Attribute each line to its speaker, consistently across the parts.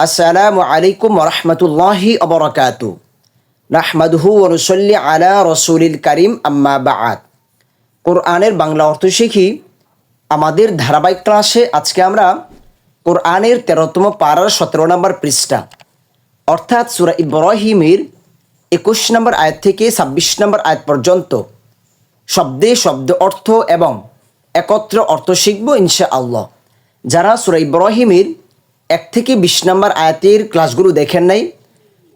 Speaker 1: আসসালামু আলাইকুম রহমতুল্লাহি অবরকাত নাহমাদহু রসল্লি আলা রসুলিল করিম, আম্মা বাআত কোরআনের বাংলা অর্থ শিখি, আমাদের ধারাবাহিক ক্লাসে আজকে আমরা কোরআনের তেরোতম পাড়ার সতেরো নম্বর পৃষ্ঠা, অর্থাৎ সুরা ইব্রাহিমের একুশ নম্বর আয়াত থেকে ছাব্বিশ নম্বর আয়াত পর্যন্ত শব্দে শব্দ অর্থ এবং একত্র অর্থ শিখব ইনশা আল্লাহ যারা সুরা ইব্রাহিমের এক থেকে বিশ নম্বর আয়াতের ক্লাসগুলো দেখেন নাই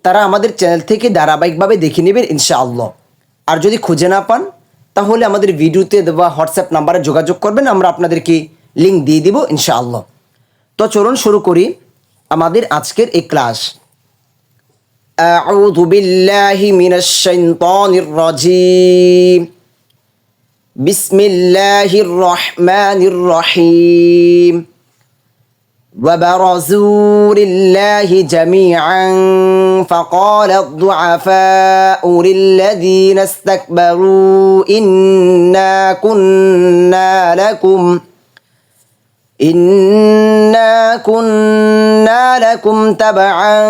Speaker 1: তারা আমাদের চ্যানেল থেকে ধারাবাহিকভাবে দেখে নেবেন ইনশা আল্লাহ আর যদি খুঁজে না পান তাহলে আমাদের ভিডিওতে দেওয়া হোয়াটসঅ্যাপ নাম্বারে যোগাযোগ করবেন আমরা আপনাদেরকে লিঙ্ক দিয়ে দিব ইনশা আল্লাহ তো চলুন শুরু করি আমাদের আজকের এই ক্লাস أعوذ بالله من الشيطان الرجيم بسم الله الرحمن الرحيم وبرزوا لله جميعا فقال الضعفاء للذين استكبروا إنا كنا لكم إنا كنا لكم تبعا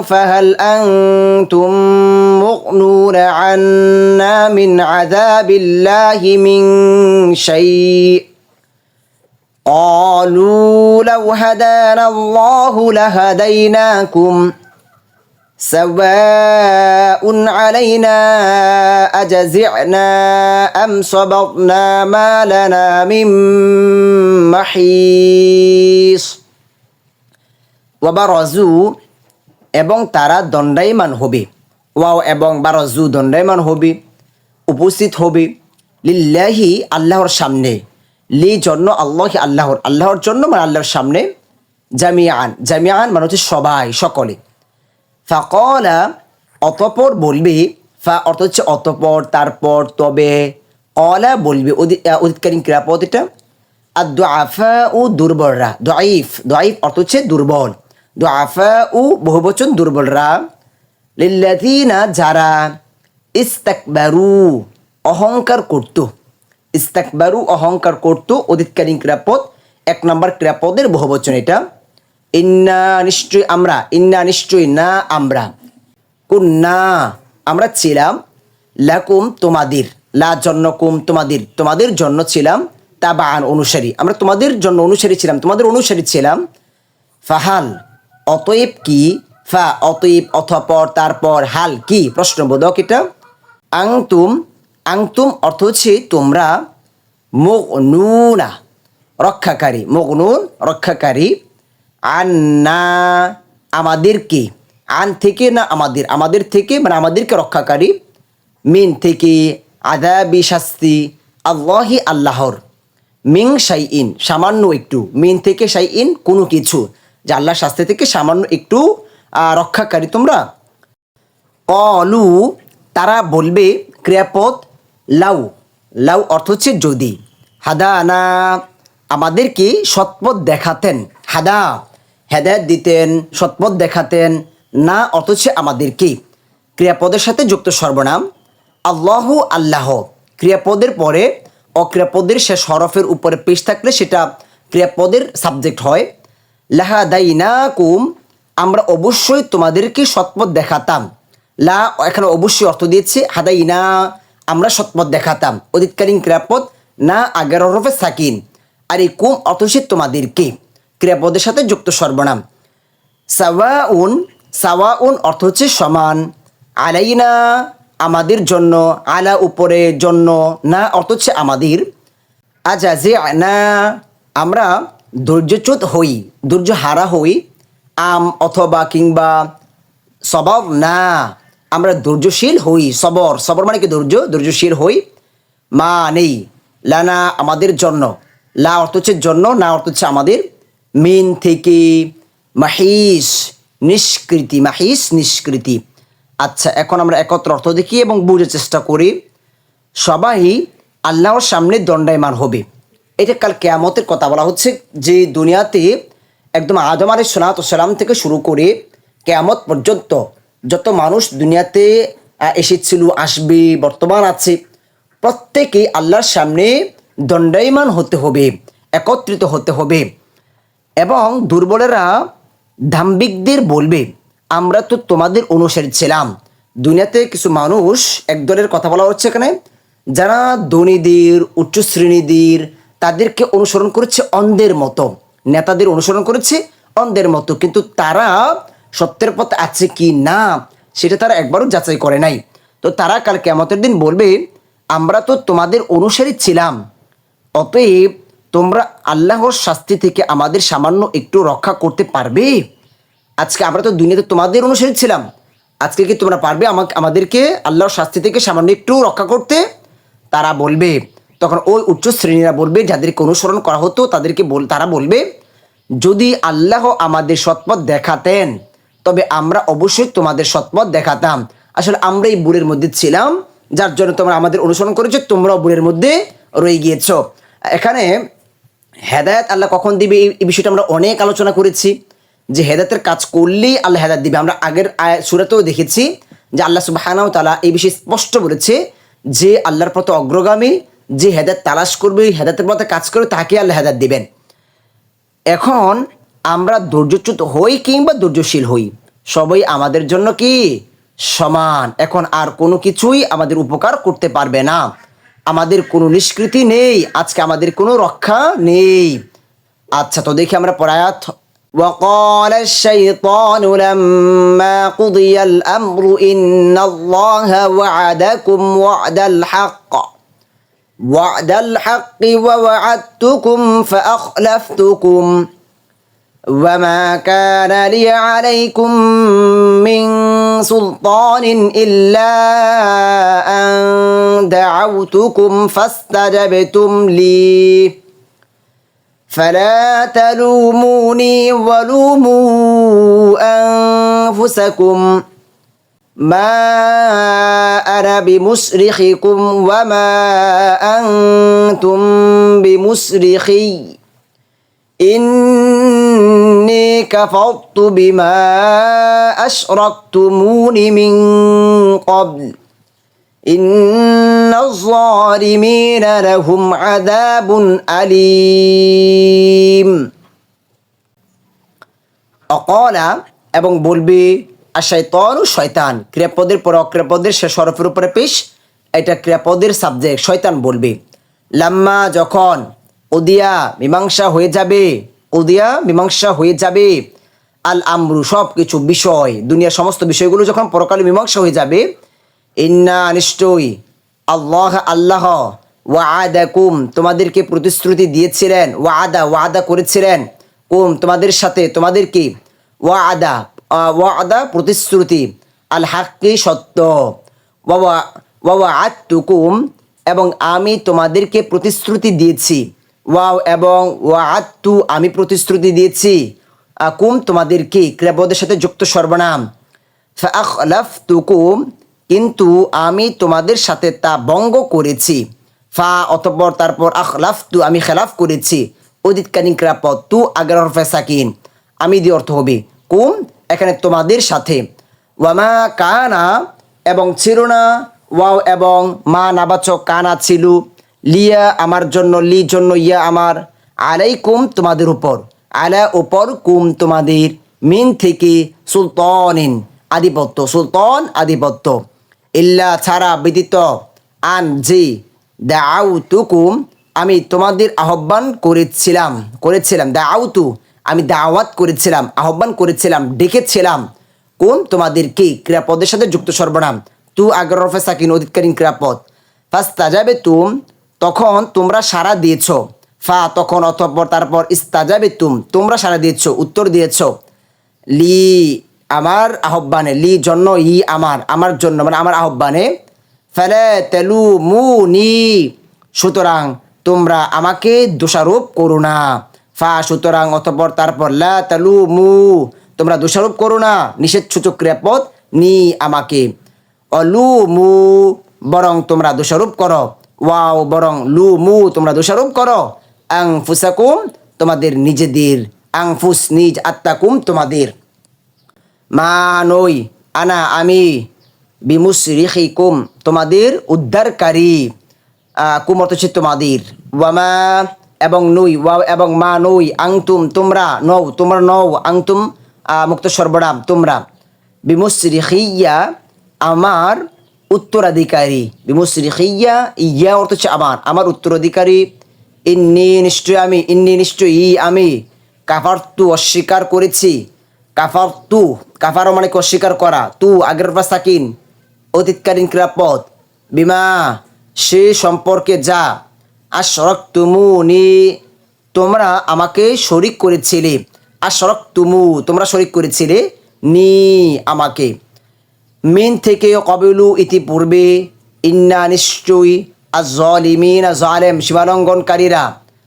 Speaker 1: فهل أنتم مغنون عنا من عذاب الله من شيء قالوا لو هدانا الله لهديناكم سواء علينا أجزعنا أم صبرنا ما لنا من محيص ওয়াবারজু এবং তারা দণ্ডায়মান হবে ওয়াও এবং বারজু দণ্ডায়মান হবে উপস্থিত হবে লিল্লাহি আল্লাহর সামনে লি জন্য আল্লাহ আল্লাহর আল্লাহর জন্য মানে আল্লাহর সামনে জামিয়ান। জামিয়ান মানে হচ্ছে সবাই, সকলে। ফাকলা, অতপর বলবে, ফা অর্থ হচ্ছে অতপর, তারপর, তবে। কলা বলবে অধিকারী ক্রিয়াপদ এটা। আর দোয়াফা ও দুর্বলরা দোয়াইফ দোয়াইফ অর্থ হচ্ছে দুর্বল। দোয়াফা ও বহুবচন দুর্বলরা। লিল্লাযীনা, যারা ইস্তাকবারু, অহংকার করত। ইস্তাকবারু অহংকার করত অধিকারী ক্রিয়াপদ এক নম্বর ক্রিয়াপদের বহুবচন এটা। ইন্না নিশ্চয়ই আমরা, ইন্না নিশ্চয়ই না আমরা। কুন্না, আমরা ছিলাম। লাকুম তোমাদের, লা জন্য কুম তোমাদের তোমাদের জন্য ছিলাম। তাবান অনুসারী, আমরা তোমাদের জন্য অনুসারী ছিলাম, তোমাদের অনুসারী ছিলাম। ফাহাল, অতএব কি? ফা, অতএব, অথপর, তারপর, হাল কি? প্রশ্নবোধক এটা। আংতুম আংতুম অর্থ হচ্ছে তোমরা মগনুনা, রক্ষাকারী, মগনুন, রক্ষাকারী। আন্না আমাদেরকে, আন থেকে না আমাদের আমাদের থেকে মানে আমাদেরকে রক্ষাকারী। মিন থেকে আদাবি শাস্তি, আল্লাহি আল্লাহর। মিং সাই ইন সামান্য একটু। মিন থেকে সাই ইন কোনো কিছু, যে আল্লাহ শাস্তি থেকে সামান্য একটু রক্ষাকারী তোমরা। অলু তারা বলবে, ক্রিয়াপদ লাউ। লাউ অর্থ হচ্ছে যদি। হাদা আনা আমাদেরকে সৎপথ দেখাতেন। হাদা, হেদায়ত দিতেন, সৎপথ দেখাতেন। না অর্থ হচ্ছে আমাদেরকে। ক্রিয়াপদের সাথে যুক্ত সর্বনাম। আল্লাহ আল্লাহ। ক্রিয়াপদের পরে অক্রিয়াপদের শেষ হরফের উপরে পেশ থাকলে সেটা ক্রিয়াপদের সাবজেক্ট হয়। লাহাদাইনা কুম আমরা অবশ্যই তোমাদেরকে সৎপথ দেখাতাম। লা, এখানে অবশ্যই অর্থ দিয়েছে, হাদাইনা। আমরা সৎপথ দেখাতাম। অতীতকালীন ক্রিয়াপদ না আগের হরফে সাকিন। আর এই কুম হচ্ছে তোমাদেরকে। ক্রিয়াপদের সাথে যুক্ত সর্বনাম। সাওয়াউন সাওয়াউন অর্থ হচ্ছে সমান। আলাইনা, আমাদের জন্য। আলা উপরে জন্য। না অর্থ হচ্ছে আমাদের। আজা যে না আমরা ধৈর্যচ্যুত হই ধৈর্য হারা হই। আম অথবা কিংবা স্বভাব না। আমরা ধৈর্যশীল হই, সবর। সবর মানে কি ধৈর্য? ধৈর্যশীল হই মা নেই লানা আমাদের জন্য। লা অর্থ হচ্ছে জন্য, না অর্থ হচ্ছে আমাদের। মিন থেকে মাহিস, নিষ্কৃতি। মাহিস, নিষ্কৃতি। আচ্ছা এখন আমরা একত্র অর্থ দেখি এবং বুঝার চেষ্টা করি। সবাই আল্লাহর সামনে দণ্ডায়মান হবে। এটা কাল কেয়ামতের কথা বলা হচ্ছে। যে দুনিয়াতে একদম আদম আলী সোনাত সালাম থেকে শুরু করে কেয়ামত পর্যন্ত যত মানুষ দুনিয়াতে এসেছিল, আসবে, বর্তমান আছে, প্রত্যেকে আল্লাহর সামনে দণ্ডায়মান হতে হবে, একত্রিত হতে হবে। এবং দুর্বলেরা দাম্ভিকদের বলবে, আমরা তো তোমাদের অনুসারী ছিলাম। দুনিয়াতে কিছু মানুষ একদলের কথা বলা হচ্ছে এখানে, যারা ধনীদের, উচ্চ শ্রেণীদের, তাদেরকে অনুসরণ করেছে অন্ধের মতো। নেতাদের অনুসরণ করেছে অন্ধের মতো। কিন্তু তারা সত্যের পথে আছে কি না, সেটা তারা একবারও যাচাই করে নাই। তো তারা কাল কেমতের দিন বলবে, আমরা তো তোমাদের অনুসারী ছিলাম, অতএব তোমরা আল্লাহর শাস্তি থেকে আমাদের সামান্য একটু রক্ষা করতে পারবে? আজকে আমরা তো দুনিয়াতে তোমাদের অনুসারী ছিলাম, আজকে কি তোমরা পারবে আমাকে, আমাদেরকে আল্লাহর শাস্তি থেকে সামান্য একটু রক্ষা করতে? তারা বলবে, তখন ওই উচ্চ শ্রেণীরা বলবে, যাদেরকে অনুসরণ করা হতো তাদেরকে বল, তারা বলবে, যদি আল্লাহ আমাদের সৎপথ দেখাতেন তবে আমরা অবশ্যই তোমাদের সৎপথ দেখাতাম। আসলে আমরা এই বুড়ের মধ্যে ছিলাম, যার জন্য তোমরা আমাদের অনুসরণ করেছ, তোমরাও বুড়ের মধ্যে রয়ে গিয়েছ। এখানে হেদায়ত আল্লাহ কখন দিবে এই- বিষয়টা আমরা অনেক আলোচনা করেছি, যে হেদায়তের কাজ করলেই আল্লাহ হেদায়ত দিবে। আমরা আগের সুরাতেও দেখেছি যে আল্লাহ সুবাহানাও তালা এই বিষয়ে স্পষ্ট বলেছে যে আল্লাহর পথে অগ্রগামী যে হেদায়ত তালাশ করবে হেদায়তের পথে কাজ করবে তাকে আল্লাহ হেদায়ত দিবেন। এখন আমরা ধৈর্যচ্যুত হই কিংবা ধৈর্যশীল হই সবাই আমাদের জন্য কি সমান এখন আর কোনো কিছুই আমাদের উপকার করতে পারবে না আমাদের কোনো নিষ্কৃতি নেই আজকে আমাদের কোনো রক্ষা নেই আচ্ছা তো দেখি আমরা পড়ায়াত وقال الشيطان لما قضي الأمر إن الله وعدكم وعد الحق وعد الحق ووعدتكم فأخلفتكم وما كان لي عليكم من سلطان إلا أن دعوتكم فاستجبتم لي. فلا تلوموني ولوموا أنفسكم. ما أنا بمصرخكم وما أنتم بمصرخي إني كفرت بما أشركتمون من قبل إن الظالمين لهم عذاب أليم অকলা এবং বলবি আর শয়তান ও শয়তান ক্রিয়াপদের পর অক্রিয়াপদের সে সরফের উপরে পেশ এটা ক্রিয়াপদের সাবজেক্ট শয়তান বলবে লাম্মা যখন ওদিয়া মীমাংসা হয়ে যাবে। ওদিয়া মীমাংসা হয়ে যাবে। আল আমরু সব কিছু বিষয় দুনিয়ার সমস্ত বিষয়গুলো যখন পরকালে মীমাংসা হয়ে যাবে ইন্না নিশ্চয়ই আল্লাহ আল্লাহ ওয়াদাকুম তোমাদেরকে প্রতিশ্রুতি দিয়েছিলেন ওয়াদা ওয়াদা করেছিলেন। কুম তোমাদের সাথে তোমাদের কি ওয়াদা আহ, ওয়াদা প্রতিশ্রুতি। আল হাক্কি সত্য। ওয়া ওয়া আত্তুকুম এবং আমি তোমাদেরকে প্রতিশ্রুতি দিয়েছি। ওয়াও, এবং ওয়া আত্তু আমি প্রতিশ্রুতি দিয়েছি। আকুম, তোমাদেরকে ক্রিয়াপদের সাথে যুক্ত সর্বনাম। তুকুম কিন্তু আমি তোমাদের সাথে তা বঙ্গ করেছি। ফা, অতপর তারপর আখলাফ তু আমি খেলাফ করেছি। অদিতকালীন ক্রাপদ তু আগের হরফে সাকিন। আমি দিয়ে অর্থ হবে, কুম, এখানে তোমাদের সাথে। ওয়ামা কানা, এবং ছিল না, ওয়াও, এবং মা নাবাচক কানা ছিল। লিয়া আমার জন্য, লি জন্য, ইয়া আমার। আলাইকুম তোমাদের উপর, আলা উপর কুম তোমাদের, মিন থেকে সুলতানিন আধিপত্য, সুলতান আধিপত্য। ইল্লা ছাড়া ব্যতীত আন জি দাউতুকুম, আমি তোমাদের আহ্বান করেছিলাম করেছিলাম। দাউতু, আমি দাওয়াত করেছিলাম, আহ্বান করেছিলাম, ডেকেছিলাম। কোন তোমাদেরকে ক্রিয়াপদের সাথে যুক্ত সর্বনাম। তু আগর সাকিন, অধিকারীন ক্রিয়াপদ ফাস্তা যাবে তুম তখন তোমরা সাড়া দিয়েছ। ফা, তখন অতঃপর তারপর ইস্তাজাবে তুম তোমরা সাড়া দিয়েছ, উত্তর দিয়েছ। লি, আমার আহ্বানে, লি জন্য ই আমার আমার জন্য মানে আমার আহ্বানে। ফেলে তেলু মু নি, সুতরাং তোমরা আমাকে দোষারোপ করো না। ফা, সুতরাং অতপর তারপর লা তেলু মু, তোমরা দোষারোপ করো না, নিষেধ সূচক ক্রিয়াপদ নি আমাকে। অলু মু, বরং তোমরা দোষারোপ করো। ওয়াও, বরং লু মু তোমরা দোষারোপ করো। আং ফুসাকুম তোমাদের নিজেদের। আং ফুস নিজ আত্মাকুম, তোমাদের। মা নই, আনা আমি বিমুস রিখি কুম তোমাদের উদ্ধারকারী। কুম অর্থ হচ্ছে তোমাদের। ওয়ামা, এবং নই, ওয়া, এবং মা নই, আংতুম, তোমরা নও তোমরা নও, আংতুম মুক্ত সর্বনাম, তোমরা। বিমুসরিখিয়া আমার উত্তরাধিকারী। বিমুসরিখিয়া, ইয়া অর্থ হচ্ছে আমার। আমার উত্তরাধিকারী, ইন্নি নিশ্চয় আমি, ইন্নি নিশ্চয়ই আমি। কাফারতু অস্বীকার করেছি। কাফার তু কাফার মানে অস্বীকার করা? তু, আগের পাশ থাকিন অতীতকালীন ক্রিয়াপদ বিমা, সে সম্পর্কে যা। আর সড়ক তুমুনি তোমরা আমাকে শরিক করেছিলে। আর সড়ক তুমু তোমরা শরিক করেছিলে? নি, আমাকে। মিন থেকে কবিলু ইতিপূর্বে, ইন্না নিশ্চয়ই আর জলিমিন জালেম সীমালঙ্ঘনকারীরা,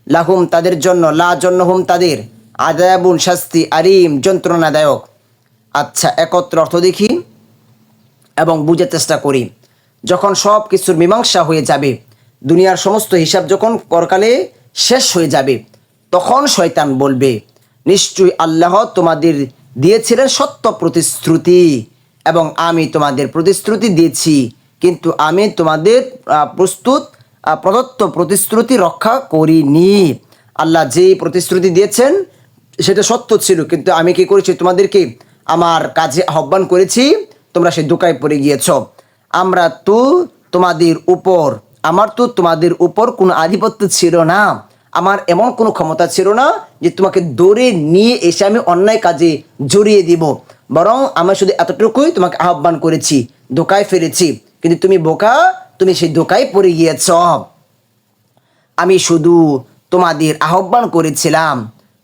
Speaker 1: লাহুম তাদের জন্য, লা জন্য হুম তাদের আদায়াবুন শাস্তি আরিম যন্ত্রণাদায়ক। আচ্ছা একত্র অর্থ দেখি এবং বুঝার চেষ্টা করি। যখন সব কিছুর মীমাংসা হয়ে যাবে, দুনিয়ার সমস্ত হিসাব যখন পরকালে শেষ হয়ে যাবে, তখন শয়তান বলবে, নিশ্চয়ই আল্লাহ তোমাদের দিয়েছিলেন সত্য প্রতিশ্রুতি। এবং আমি তোমাদের প্রতিশ্রুতি দিয়েছি। কিন্তু আমি তোমাদের প্রস্তুত প্রদত্ত প্রতিশ্রুতি রক্ষা করিনি। আল্লাহ যেই প্রতিশ্রুতি দিয়েছেন, সেটা সত্য ছিল, কিন্তু আমি কি করেছি? তোমাদেরকে আমার কাজে আহ্বান করেছি, তোমরা সেই দোকায় পড়ে গিয়েছ। আমরা তো তোমাদের উপর, আমার তো তোমাদের উপর কোনো আধিপত্য ছিল না। আমার এমন কোনো ক্ষমতা ছিল না যে তোমাকে দৌড়ে নিয়ে এসে আমি অন্যায় কাজে জড়িয়ে দিব। বরং আমি শুধু এতটুকুই তোমাকে আহ্বান করেছি দোকায় ফিরেছি কিন্তু তুমি বোকা, তুমি সেই দোকায় পড়ে গিয়েছ। আমি শুধু তোমাদের আহ্বান করেছিলাম,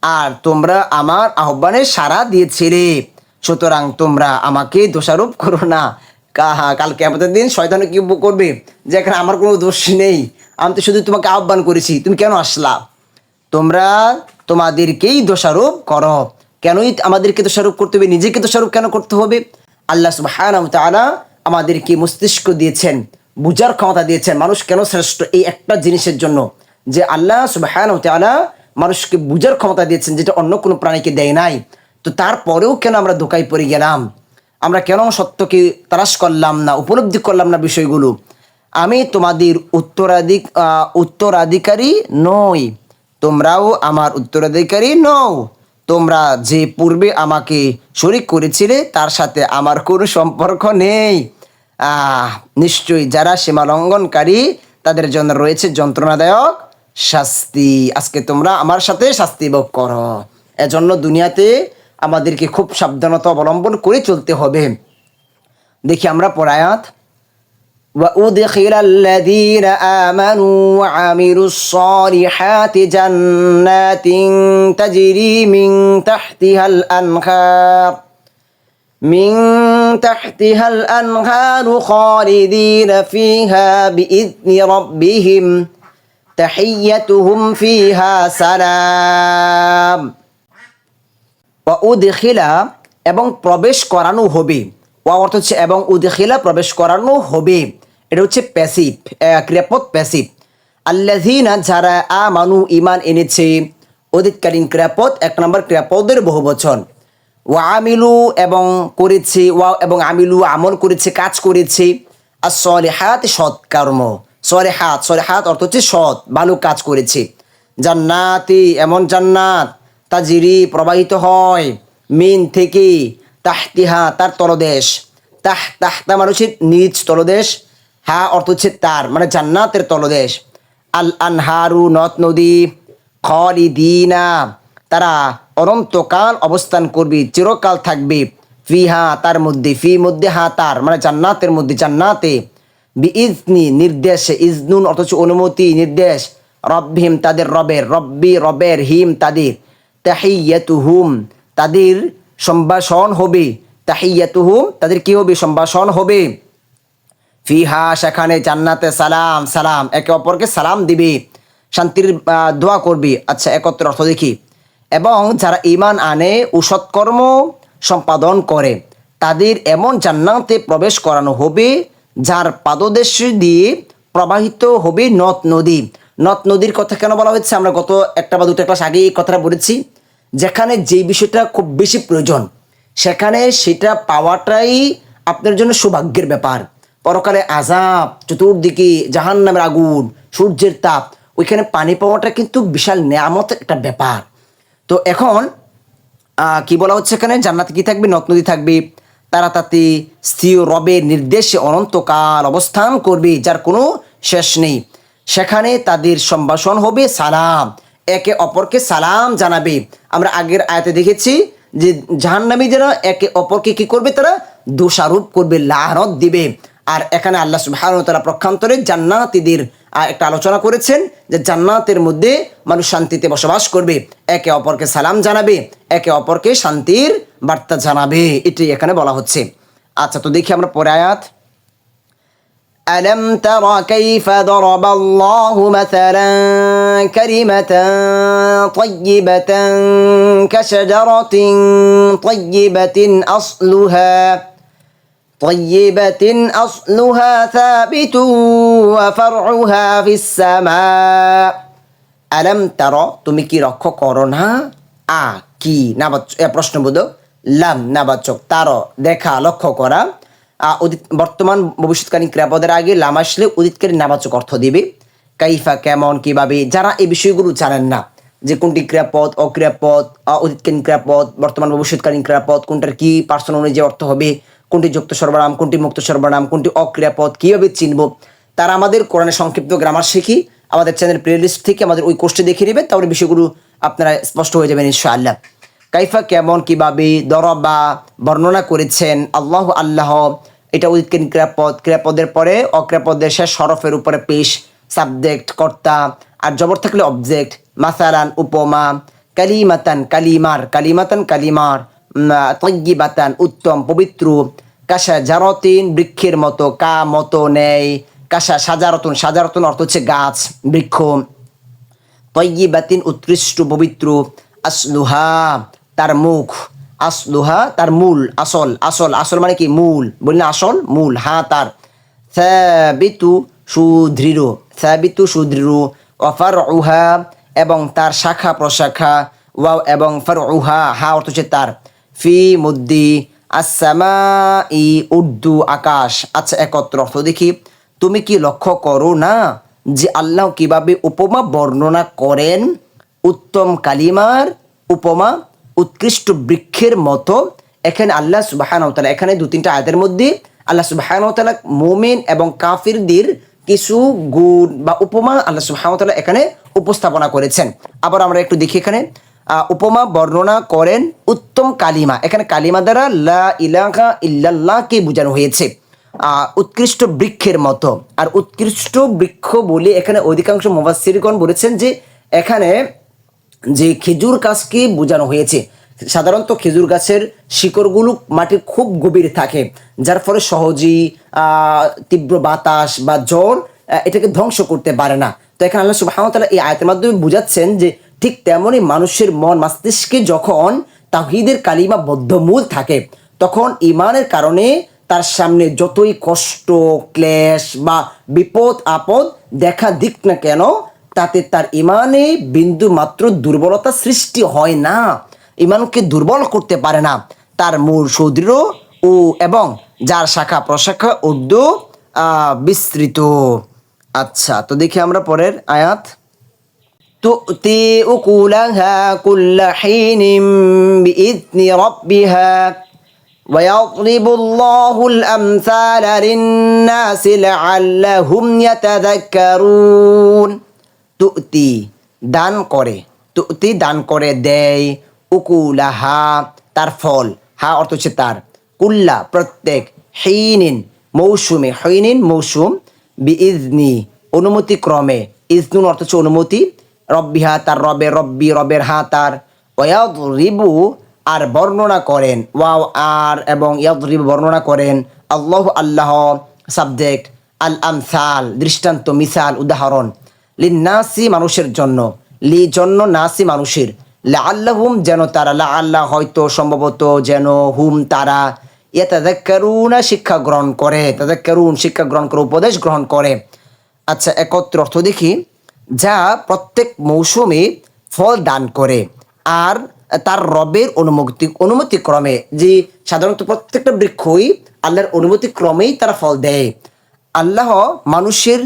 Speaker 1: আর তোমরা আমার আহ্বানে সাড়া দিয়েছিলে। সুতরাং তোমরা আমাকে দোষারোপ করো না। কাহা কালকে আমাদের দিন শয়তানে কি করবে? যে এখানে আমার কোনো দোষ নেই। আমি তো শুধু তোমাকে আহ্বান করেছি। তুমি কেন আসলা? তোমরা তোমাদেরকেই দোষারোপ করো। কেনই আমাদেরকে দোষারোপ করতে হবে? নিজেকে দোষারোপ কেন করতে হবে? আল্লাহ সুবহানাহু ওয়া তাআলা আমাদেরকে মস্তিষ্ক দিয়েছেন, বুঝার ক্ষমতা দিয়েছেন। মানুষ কেন শ্রেষ্ঠ এই একটা জিনিসের জন্য? যে আল্লাহ সুবহানাহু ওয়া তাআলা মানুষকে বুঝার ক্ষমতা দিয়েছেন যেটা অন্য কোনো প্রাণীকে দেয় নাই। তো তারপরেও কেন আমরা ধোকায় পড়ে গেলাম? আমরা কেন সত্যকে তারাশ করলাম না, উপলব্ধি করলাম না বিষয়গুলো? আমি তোমাদের উত্তরাধিক উত্তরাধিকারী নই, তোমরাও আমার উত্তরাধিকারী নও। তোমরা যে পূর্বে আমাকে শরিক করেছিলে, তার সাথে আমার কোনো সম্পর্ক নেই। নিশ্চয়ই যারা সীমা লঙ্ঘনকারী, তাদের জন্য রয়েছে যন্ত্রণাদায়ক শাস্তি। আজকে তোমরা আমার সাথে শাস্তি ভোগ করো। এজন্য দুনিয়াতে আমাদেরকে খুব সাবধানতা অবলম্বন করে চলতে হবে। দেখি আমরা পড়ায়াত وأدخل الذين آمنوا وعملوا الصالحات جنات تجري من تحتها الأنهار من تحتها الأنهار خالدين فيها بإذن ربهم تحيتهم فيها سلام উদখিলা এবং প্রবেশ করানো হবে ওয়া অর্থ হচ্ছে এবং উদখিলা প্রবেশ করানো হবে এটা হচ্ছে প্যাসিভ ক্রিয়াপদ প্যাসিভ আল্লাযিনা যারা আ মানু ইমান এনেছে অধিককালীন ক্রিয়াপদ, এক নম্বর ক্রিয়াপদের বহু বচন ওয়া আমিলু এবং করেছে, ওয়া এবং আমিলু আমল করেছে, কাজ করেছে। আর সলেহাত সৎকর্ম। সলেহাত সলেহাত অর্থ হচ্ছে সৎ, ভালো কাজ করেছে। জান্নাতি, এমন জান্নাত, তাজিরি প্রবাহিত হয়। মিন থেকে তাহতিহা, তার তলদেশ। তাহ, তাহতা মানুষের নিজ তলদেশ। হা অর্থ হচ্ছে তার মানে জান্নাতের তলদেশ। আল আনহারু নদ নদী খলিদিনা, তারা অনন্তকাল অবস্থান করবে, চিরকাল থাকবে। ফি হা তার মধ্যে, ফি মধ্যে, হা তার মানে জান্নাতের মধ্যে, জান্নাতে। বি ইজনি নির্দেশে, ইজনুন অথচ অনুমতি, নির্দেশ। রব্বিহিম তাদের রবের, রব্বি রবের হিম তাদের। তাহিয়াতুহুম, তাদের সম্ভাষণ হবে। তাহিয়াতুহুম, তাদের কি হবে? সম্ভাষণ হবে। ফিহা সেখানে জান্নাতে সালাম সালাম। একে অপরকে সালাম দিবি, শান্তির দোয়া করবি। আচ্ছা একত্র অর্থ দেখি। এবং যারা ইমান আনে ও সৎকর্ম সম্পাদন করে, তাদের এমন জান্নাতে প্রবেশ করানো হবে, যার পাদদেশ দিয়ে প্রবাহিত হবে নদ নদী। নদ নদীর কথা কেন বলা হচ্ছে আমরা গত একটা বা দুটো ক্লাস আগে এই কথাটা বলেছি। যেখানে যেই বিষয়টা খুব বেশি প্রয়োজন, সেখানে সেটা পাওয়াটাই আপনার জন্য সৌভাগ্যের ব্যাপার। পরকালে আজাব চতুর্দিকে জাহান নামের আগুন, সূর্যের তাপ, ওইখানে পানি পাওয়াটা কিন্তু বিশাল নেয়ামতের একটা ব্যাপার। তো এখন কি বলা হচ্ছে এখানে? জান্নাতে কি থাকবে? নদ নদী থাকবে। তারা তাতে স্থির রবের নির্দেশে অনন্তকাল অবস্থান করবে, যার কোনো শেষ নেই। সেখানে তাদের সম্ভাষণ হবে সালাম। একে অপরকে সালাম জানাবে। আমরা আগের আয়াতে দেখেছি যে জাহান্নামী যারা একে অপরকে কি করবে? তারা দোষারোপ করবে লাহনত দিবে। আর এখানে আল্লাহ সুবহানাহু তারা প্রক্ষান্তরে জান্নাতীদের আহ, একটা আলোচনা করেছেন যে জান্নাতের মধ্যে মানুষ শান্তিতে বসবাস করবে একে অপরকে সালাম জানাবে একে অপরকে শান্তির বার্তা জানাবে এটাই এখানে বলা হচ্ছে আচ্ছা তো দেখি আমরা পরে আয়াত ألم تر كيف ضرب الله مثلا كلمة طيبة كشجرة طيبة أصلها طيبة أصلها ثابت وفرعها في السماء ألم ترى তুমি কি লক্ষ্য করো না আ কি নাবাচক এ প্রশ্নবোধক লাম নাবাচক তার দেখা লক্ষ্য করা আ, অতীত বর্তমান ভবিষ্যৎকালীন ক্রিয়াপদের আগে লাম আসলে অতীতকালীন নাবাচক অর্থ দিবে কাইফা কেমন কিভাবে যারা এই বিষয়গুলো জানেন না যে কোনটি ক্রিয়াপদ অক্রিয়াপদ আ, অতীতকালীন ক্রিয়াপদ বর্তমান ভবিষ্যৎকালীন ক্রিয়াপদ কোনটার কি পার্সন অনুযায়ী অর্থ হবে কোনটি যুক্ত সর্বনাম, কোনটি মুক্ত সর্বনাম, কোনটি অক্রিয়াপদ, কীভাবে চিনব? তারা আমাদের কোরআনে সংক্ষিপ্ত গ্রামার শিখি, আমাদের চ্যানেল প্লেলিস্ট থেকে আমাদের ওই কোর্সটি দেখে নেবেন তাহলে বিষয়গুলো আপনারা স্পষ্ট হয়ে যাবেন ইনশাআল্লাহ। কাইফা কেমন, কীভাবে, দরবা, বর্ণনা করেছেন, আল্লাহ আল্লাহ, এটা উইকেন ক্রিয়াপদ, ক্রিয়াপদের পরে অক্রিয়াপদের শেষ হরফের উপরে পেশ সাবজেক্ট কর্তা, আর জবর থাকলে অবজেক্ট মাসালান, উপমা, কালিমাতান কালিমার কালিমাতান কালিমার। তজ্ঞিবাতান উত্তম পবিত্র। কাশা জারতিন বৃক্ষের মতো, কা মতো নেই। কাশা সাজারতন সাজারতন অর্থ হচ্ছে গাছ, বৃক্ষ। তৈবাতিন উৎকৃষ্ট পবিত্র। আসলুহা, তার মুখ। আসলুহা, তার মূল, আসল আসল আসল মানে কি? মূল। বললেন আসল, মূল। হা, তার। সাবিতু সুদৃঢ়। সাবিতু সুদৃঢ়। অফার উহা এবং তার শাখা প্রশাখা। ওয়াও, এবং ফার উহা হা অর্থ হচ্ছে তার। ফি মুদ্দি আসামা ই উর্দু আকাশ। আচ্ছা একত্র অর্থ দেখি। তুমি কি লক্ষ্য করো না যে আল্লাহ কীভাবে উপমা বর্ণনা করেন? উত্তম কালিমার উপমা, উৎকৃষ্ট বৃক্ষের মতো। এখানে আল্লাহ সুবাহান এখানে দু তিনটা আয়াতের মধ্যে আল্লাহ সুবাহান মোমেন এবং কাফিরদের কিছু গুণ বা উপমা আল্লাহ সুবাহান এখানে উপস্থাপনা করেছেন। আবার আমরা একটু দেখি এখানে। উপমা বর্ণনা করেন উত্তম কালিমা। এখানে কালিমা দ্বারা লা ইলাহা ইল্লাল্লাহকে বোঝানো হয়েছে। উৎকৃষ্ট বৃক্ষের মতো। আর উৎকৃষ্ট বৃক্ষ বলে এখানে অধিকাংশ মুফাসসিরগণ বলেছেন যে, এখানে যে খেজুর গাছকে বোঝানো হয়েছে, সাধারণত খেজুর গাছের শিকড়গুলো মাটির খুব গভীর থাকে, যার ফলে সহজেই তীব্র বাতাস বা জ্বর এটাকে ধ্বংস করতে পারে না। তো এখানে আল্লাহ সুবাহতালা এই আয়তের মাধ্যমে বোঝাচ্ছেন যে ঠিক তেমনই মানুষের মন, মস্তিষ্কে যখন তাহিদের কালিমা বদ্ধমূল থাকে, তখন ইমানের কারণে তার সামনে যতই কষ্ট, ক্লেশ বা বিপদ, আপদ দেখা দিক না কেন, তাতে তার ইমানে বিন্দু মাত্র দুর্বলতা সৃষ্টি হয় না। ইমানকে দুর্বল করতে পারে না। তার মূল সুদৃঢ় ও এবং যার শাখা প্রশাখা উর্দু বিস্তৃত। আচ্ছা তো দেখি আমরা পরের আয়াত। تؤتي أكلها كل حين بإذن ربها ويضرب الله الأمثال للناس لعلهم يتذكرون তুতি দান করে তুতি দান করে দেয় উকুলাহা তার ফল হা অর্থ হচ্ছে তার কুল্লা প্রত্যেক হেইনিন মৌসুমে হৈনিন মৌসুম বিইজনি অনুমতি ক্রমে ইজনুন অর্থ হচ্ছে অনুমতি রব্বিহা তার রবে, রব্বি রবের হা তার। ওয়াদ রিবু আর বর্ণনা করেন। ওয়াও, আর এবং ইয়াদ রিবু বর্ণনা করেন। আল্লাহ আল্লাহ, সাবজেক্ট, আল আমসাল, দৃষ্টান্ত, মিসাল, উদাহরণ। লিন্নাসি মানুষের জন্য লি জন্য নাসি মানুষের। লা আল্লাহুম যেন তারা লা আল্লাহ হয়তো সম্ভবত যেন হুম তারা। ইয়া তাদাক্কারুনা শিক্ষা গ্রহণ করে তাদাক্কারুন শিক্ষা গ্রহণ করে, উপদেশ গ্রহণ করে। আচ্ছা একত্র অর্থ দেখি। যা প্রত্যেক মৌসুমে ফল দান করে। আর তার রবের অনুমতি অনুমতি ক্রমে যে সাধারণত প্রত্যেকটা বৃক্ষই আল্লাহর অনুমতি ক্রমেই তারা ফল দেয়। আল্লাহ মানুষের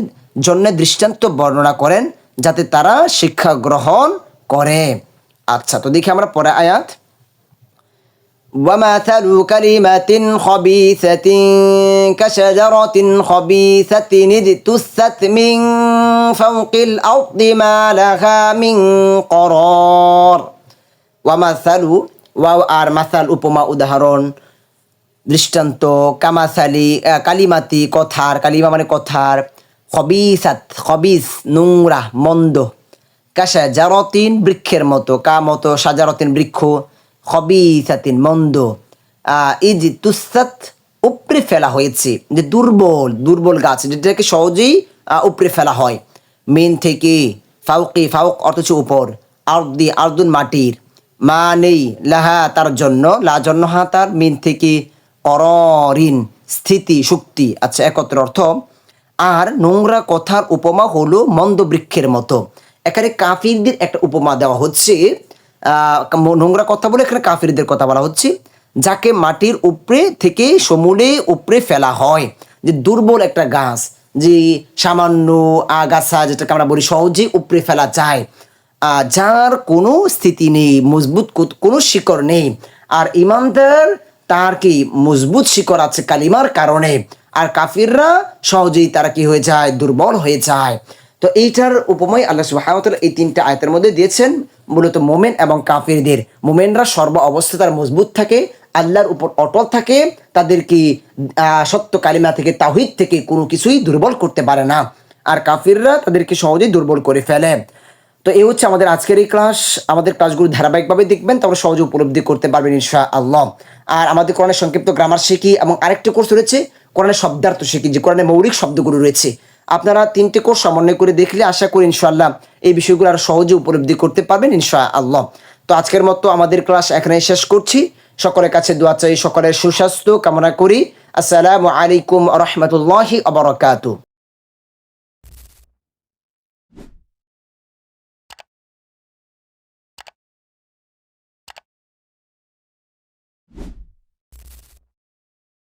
Speaker 1: জন্য দৃষ্টান্ত বর্ণনা করেন যাতে তারা শিক্ষা গ্রহণ করে। আচ্ছা তো দেখি আমরা পরে আয়াত। ومثل كلمة خبيثة كشجرة خبيثة اجتثت من فوق الأرض ما لها من قرار ومثل ওয়াও আর মাসাল উপমা উদাহরণ দৃষ্টান্ত কামাসালি আহ, কালিমাতি কথার কালিমা মানে কথার খবিসাত খবিস নোংরা মন্দ কাশা জারতিন বৃক্ষের মতো কা মতো সাজারতিন বৃক্ষ খবিসাতিন, মন্দ। এই যে তুসাত উপড়ে ফেলা হয়েছে, যে দুর্বল দুর্বল গাছ, যেটাকে সহজেই উপড়ে ফেলা হয়। মেন থেকে ফাউকি, ফাউক অর্থ হচ্ছে উপর, আর্দি, আর্দুন মাটির। মা নেই, লাহা তার জন্য, লা জন্য হা তার মিন থেকে অরিন স্থিতি, শক্তি আচ্ছা একত্র অর্থ, আর নোংরা কথার উপমা হলো মন্দ বৃক্ষের মতো। এখানে কাফিরদের একটা উপমা দেওয়া হচ্ছে নোংরা কথা বলে এখানে কাফিরদের কথা বলা হচ্ছে, যাকে মাটির উপরে থেকে সমূলে উপরে ফেলা হয়। যে দুর্বল একটা গাছ, যে সামান্য আগাছা যেটাকে আমরা বলি সহজেই উপরে ফেলা যায় যার কোনো স্থিতি নেই, মজবুত কোনো শিকড় নেই। আর ইমানদার তার কি মজবুত শিকড় আছে কালিমার কারণে। আর কাফিররা সহজেই তারা কি হয়ে যায়? দুর্বল হয়ে যায়। তো এইটার উপময় আল্লাহ সুবহানাহু এই তিনটা আয়তের মধ্যে দিয়েছেন, মূলত মোমেন এবং কাফিরদের। মোমেনরা সর্ব অবস্থা তার মজবুত থাকে, আল্লাহর উপর অটল থাকে তাদেরকে সত্য কালিমা থেকে তাহিদ থেকে কোনো কিছুই দুর্বল করতে পারে না। আর কাফিররা তাদেরকে সহজেই দুর্বল করে ফেলে। তো এই হচ্ছে আমাদের আজকের এই ক্লাস। আমাদের ক্লাসগুলো ধারাবাহিকভাবে দেখবেন তারপরে সহজে উপলব্ধি করতে পারবেন ইনশা আল্লাহ আর আমাদের কোরআনের সংক্ষিপ্ত গ্রামার শিখি, এবং আরেকটি কোর্স রয়েছে, কোরআনের শব্দার্থ শিখি, যে কোরআনের মৌলিক শব্দগুলো রয়েছে। আপনারা তিনটি কোর্স সমন্বয় করে দেখলে আশা করি ইনশাআল্লাহ এই বিষয়গুলো আরও সহজে উপলব্ধি করতে পারবেন ইনশা আল্লাহ তো আজকের মতো আমাদের ক্লাস এখানে শেষ করছি। সকলের কাছে দোয়া চাই, সকলের সুস্বাস্থ্য কামনা করি। আসসালামু আলাইকুম রহমতুল্লাহি আবরকাতু